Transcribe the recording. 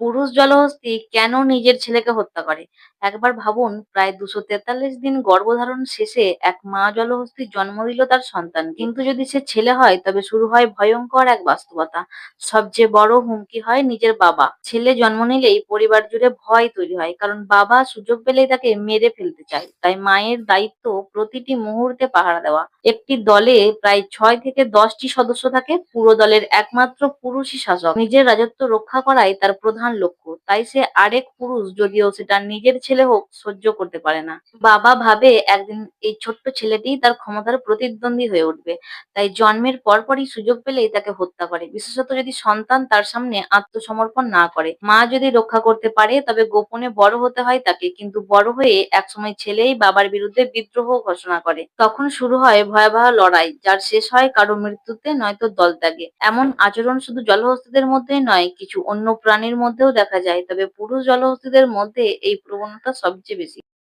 পুরুষ জলহস্তি কেন নিজের ছেলেকে হত্যা করে? একবার ভাবুন, প্রায় দুশো তেতাল্লিশ দিন গর্ভধারণ শেষে এক মা জলহস্তী জন্ম দিল তার সন্তান। কিন্তু যদি সে ছেলে হয়, তবে শুরু হয় ভয়ঙ্কর এক বাস্তবতা। সবচেয়ে বড় হুমকি হয় নিজের বাবা। ছেলে জন্ম নিলেই পরিবার জুড়ে ভয় তৈরি হয়, কারণ বাবা সুযোগ পেলেই তাকে মেরে ফেলতে চায়। তাই মায়ের দায়িত্ব প্রতিটি মুহূর্তে পাহারা দেওয়া। একটি দলে প্রায় ছয় থেকে দশটি সদস্য থাকে। পুরো দলের একমাত্র পুরুষই শাসক। নিজের রাজত্ব রক্ষা করাই তার প্রধান লক্ষ্য। তাই সে আরেক পুরুষ যদিও সেটা নিজের ছেলে হোক সহ্য করতে পারে না। বাবা ভাবে একদিন এই ছোট্ট ছেলেটি তার ক্ষমতার প্রতিদ্বন্দ্বী হয়ে উঠবে। তাই জন্মের পরপরই সুযোগ পেলেই তাকে হত্যা করে। বিশেষত যদি সন্তান তার সামনে আত্মসমর্পণ না করে। মা যদি রক্ষা করতে পারে, তবে গোপনে বড় হতে হয় তাকে। কিন্তু বড় হয়ে একসময় ছেলেই বাবার বিরুদ্ধে বিদ্রোহ ঘোষণা করে। তখন শুরু হয় ভয়াবহ লড়াই, যার শেষ হয় কারও মৃত্যুতে নয়তো দলত্যাগে এমন আচরণ শুধু জলহস্তিদের মধ্যেই নয়, কিছু অন্য প্রাণীর মধ্যেও দেখা যায় তবে পুরুষ জলহস্তিদের মধ্যে এই প্রবণতা সবচেয়ে বেশি।